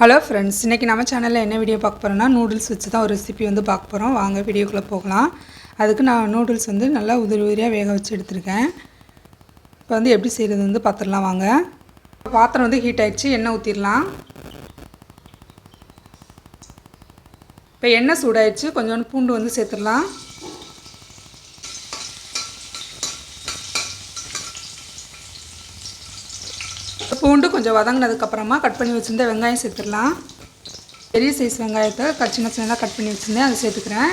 Hello friends இன்றைக்கி நம்ம சேனலில் என்ன வீடியோ பார்க்க போகிறோன்னா நூடுல்ஸ் வச்சு தான் ஒரு ரெசிபி வந்து பார்க்க போகிறோம் வாங்க வீடியோக்குள்ளே போகலாம். அதுக்கு நான் நூடுல்ஸ் வந்து நல்லா உதிரி உதிரியாக வேக வச்சு எடுத்திருக்கேன். இப்போ வந்து எப்படி செய்கிறது வந்து பார்த்துடலாம் வாங்க. பாத்திரம் வந்து ஹீட் ஆகிடுச்சு எண்ணெய் ஊற்றிடலாம் இப்போ எண்ணெய் சூடாயிடுச்சு. கொஞ்சோண்டு பூண்டு வந்து சேர்த்துடலாம். பூண்டு கொஞ்சம் வதங்கினதுக்கப்புறமா கட் பண்ணி வச்சுருந்த வெங்காயம் சேர்த்துடலாம். பெரிய சைஸ் வெங்காயத்தை கட் சின்ன சின்னதாக கட் பண்ணி வச்சுருந்தேன் அதை சேர்த்துக்கிறேன்.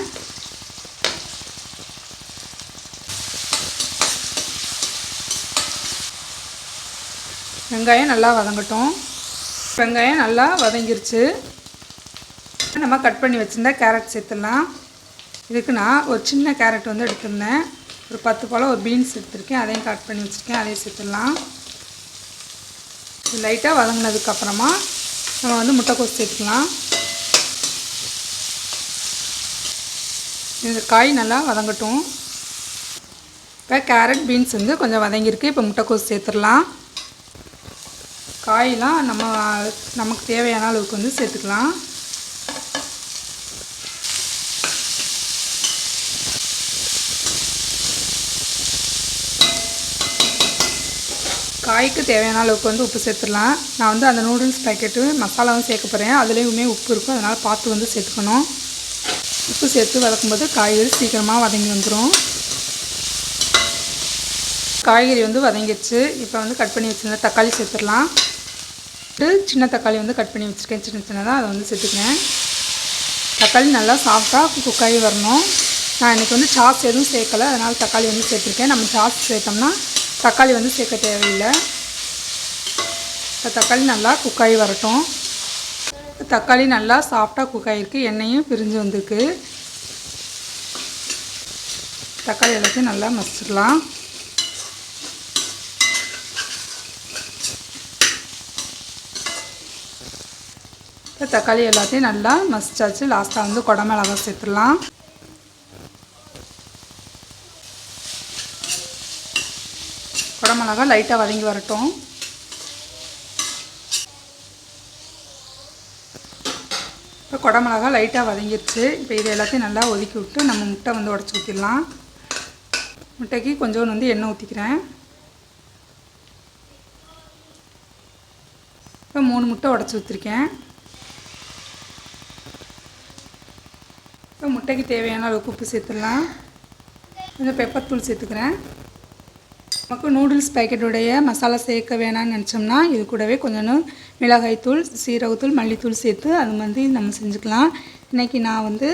வெங்காயம் நல்லா வதங்கட்டும். வெங்காயம் நல்லா வதங்கிருச்சு. நம்ம கட் பண்ணி வச்சுருந்தா கேரட் சேர்த்துடலாம். இதுக்கு நான் ஒரு சின்ன கேரட் வந்து எடுத்திருந்தேன். ஒரு பத்து போல் ஒரு பீன்ஸ் எடுத்திருக்கேன் அதையும் கட் பண்ணி வச்சுருக்கேன் அதையும் சேர்த்துடலாம். இது லைட்டாக வதங்கினதுக்கப்புறமா நம்ம வந்து முட்டைக்கோஸ் சேர்த்துக்கலாம். இந்த காய் நல்லா வதங்கட்டும். இப்போ கேரட் பீன்ஸ் வந்து கொஞ்சம் வதங்கியிருக்கு. இப்போ முட்டைக்கோஸ் சேர்த்துடலாம். காயெலாம் நம்ம நமக்கு தேவையான அளவுக்கு வந்து சேர்த்துக்கலாம். காய்க்கு தேவையான அளவுக்கு வந்து உப்பு சேர்த்துடலாம். நான் வந்து அந்த நூடுல்ஸ் பேக்கெட்டு மசாலாவும் சேர்க்க போகிறேன் அதுலேயுமே உப்பு இருக்கும். அதனால் பார்த்து வந்து சேர்த்துக்கணும். உப்பு சேர்த்து வதக்கும்போது காய்கறி சீக்கிரமாக வதங்கி வந்துடும் காய்கறி வந்து வதங்கிடுச்சு. இப்போ வந்து கட் பண்ணி வச்சுருந்த தக்காளி சேர்த்துடலாம். சின்ன தக்காளி வந்து கட் பண்ணி வச்சுருக்கேன். சின்ன சின்னதாக அதை வந்து சேர்த்துக்கிறேன். தக்காளி நல்லா சாஃப்டாக குக்காகி வரணும். நான் எனக்கு வந்து சாஸ் எதுவும் சேர்க்கலை. அதனால் தக்காளி வந்து சேர்த்துருக்கேன். நம்ம சாஸ் சேர்த்தோம்னா தக்காளி வந்து சேர்க்க தேவையில்லை. இப்போ தக்காளி நல்லா குக்காயி வரட்டும். தக்காளி நல்லா சாஃப்டாக குக்காயிருக்கு எண்ணெயும் பிரிஞ்சு வந்திருக்கு. தக்காளி எல்லாத்தையும் நல்லா மசிச்சிடலாம். இப்போ தக்காளி எல்லாத்தையும் நல்லா மசிச்சாச்சு. லாஸ்ட்டாக வந்து குடமிளகா சேர்த்துடலாம். குடமிளகா லைட்டாக வதங்கி வரட்டும். இப்போ குடமிளகா லைட்டாக வதங்கிருச்சு. இப்போ இது எல்லாத்தையும் நல்லா ஒதுக்கி விட்டு நம்ம முட்டை வந்து உடச்சி ஊற்றிடலாம் முட்டைக்கு கொஞ்சோண்டு வந்து எண்ணெய் ஊற்றிக்கிறேன் இப்போ மூணு முட்டை உடச்சி ஊற்றிருக்கேன் இப்போ முட்டைக்கு தேவையான அளவுக்கு உப்பு சேர்த்துடலாம். கொஞ்சம் பெப்பர் தூள் சேர்த்துக்கிறேன். நமக்கு நூடுல்ஸ் பேக்கெட்டுடைய மசாலா சேர்க்க வேணாம்னு நினச்சோம்னா இது கூடவே கொஞ்சம் மிளகாய்த்தூள் சீரகத்தூள் மல்லித்தூள் சேர்த்து அது வந்து நம்ம செஞ்சுக்கலாம். இன்றைக்கி நான் வந்து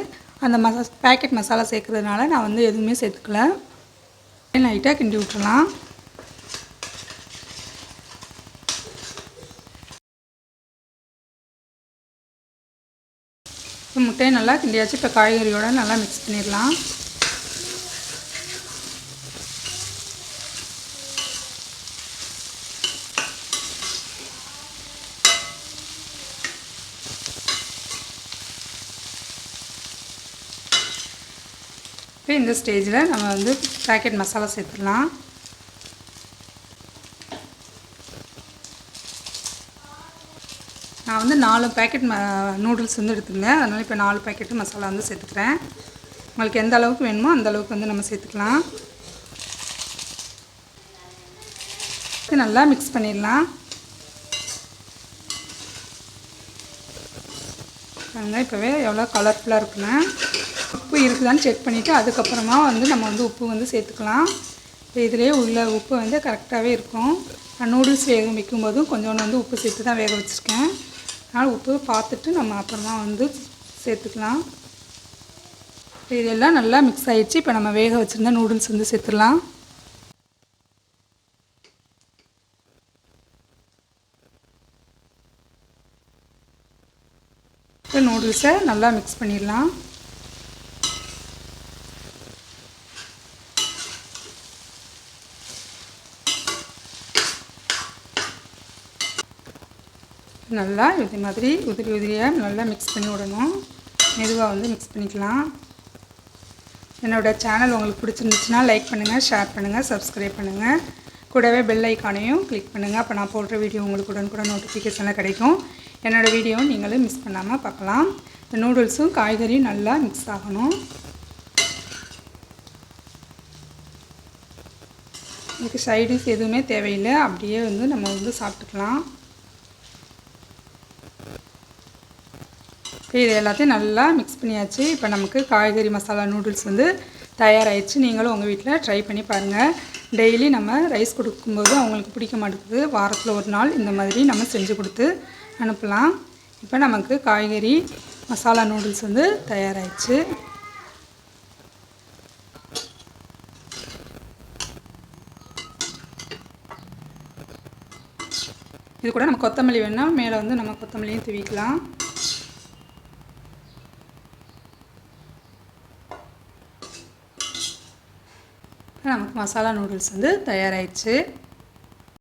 அந்த மசா பேக்கெட் மசாலா சேர்க்குறதுனால நான் வந்து எதுவுமே சேர்த்துக்கல. லைட்டாக கிண்டி விட்டுலாம் முட்டையை நல்லா கிண்டியாச்சு. இப்போ காய்கறியோடு நல்லா மிக்ஸ் பண்ணிடலாம். இப்போ இந்த ஸ்டேஜில் நம்ம வந்து பேக்கெட் மசாலா சேர்த்துடலாம். நான் வந்து நாலு பேக்கெட் ம நூடுல்ஸ் வந்து எடுத்துருந்தேன். அதனால் இப்போ நாலு பேக்கெட்டு மசாலா வந்து சேர்த்துக்கிறேன். உங்களுக்கு எந்த அளவுக்கு வேணுமோ அந்த அளவுக்கு வந்து நம்ம சேர்த்துக்கலாம். நல்லா மிக்ஸ் பண்ணிடலாம். பாருங்கள் இப்போவே எவ்வளோ கலர்ஃபுல்லாக இருக்குன்னு. உப்பு இருக்குதான்னு செக் பண்ணிவிட்டு அதுக்கப்புறமா வந்து நம்ம வந்து உப்பு வந்து சேர்த்துக்கலாம். இப்போ இதிலே உள்ள உப்பு வந்து கரெக்டாகவே இருக்கும். நூடுல்ஸ் வேக வைக்கும்போதும் கொஞ்சோண்டு வந்து உப்பு சேர்த்து தான் வேக வச்சுருக்கேன். அதனால் உப்பு பார்த்துட்டு நம்ம அப்புறமா வந்து சேர்த்துக்கலாம். இப்போ இதெல்லாம் நல்லா மிக்ஸ் ஆகிடுச்சு இப்போ நம்ம வேக வச்சுருந்த நூடுல்ஸ் வந்து சேர்த்துடலாம். இப்போ நூடுல்ஸை நல்லா மிக்ஸ் பண்ணிடலாம். நல்லா இது மாதிரி உதிரி உதிரியாக நல்லா மிக்ஸ் பண்ணி விடணும். மெதுவாக வந்து மிக்ஸ் பண்ணிக்கலாம். என்னோடய சேனல் உங்களுக்கு பிடிச்சிருந்துச்சுன்னா லைக் பண்ணுங்கள் ஷேர் பண்ணுங்கள் சப்ஸ்கிரைப் பண்ணுங்கள் கூடவே பெல் ஐக்கானையும் கிளிக் பண்ணுங்கள் அப்போ நான் போடுற வீடியோ உங்களுக்கு உடனுக்குடன் நோட்டிஃபிகேஷனில் கிடைக்கும். என்னோடய வீடியோவும் நீங்களும் மிஸ் பண்ணாமல் பார்க்கலாம். இந்த நூடுல்ஸும் காய்கறியும் நல்லா மிக்ஸ் ஆகணும். இதுக்கு சைடிஷ் எதுவுமே தேவையில்லை. அப்படியே வந்து நம்ம வந்து சாப்பிட்டுக்கலாம். இப்போ இது எல்லாத்தையும் நல்லா மிக்ஸ் பண்ணியாச்சு. இப்போ நமக்கு காய்கறி மசாலா நூடுல்ஸ் வந்து தயாராகிடுச்சு நீங்களும் உங்கள் வீட்டில் ட்ரை பண்ணி பாருங்கள் டெய்லி நம்ம ரைஸ் கொடுக்கும்போது அவங்களுக்கு பிடிக்க மாட்டேங்குது. வாரத்தில் ஒரு நாள் இந்த மாதிரி நம்ம செஞ்சு கொடுத்து அனுப்பலாம். இப்போ நமக்கு காய்கறி மசாலா நூடுல்ஸ் வந்து தயாராகிடுச்சு இது கூட நம்ம கொத்தமல்லி வேணால் மேலே வந்து நம்ம கொத்தமல்லியும் துவிக்கலாம். நமக்கு மசாலா நூடுல்ஸ் வந்து தயாராகிடுச்சு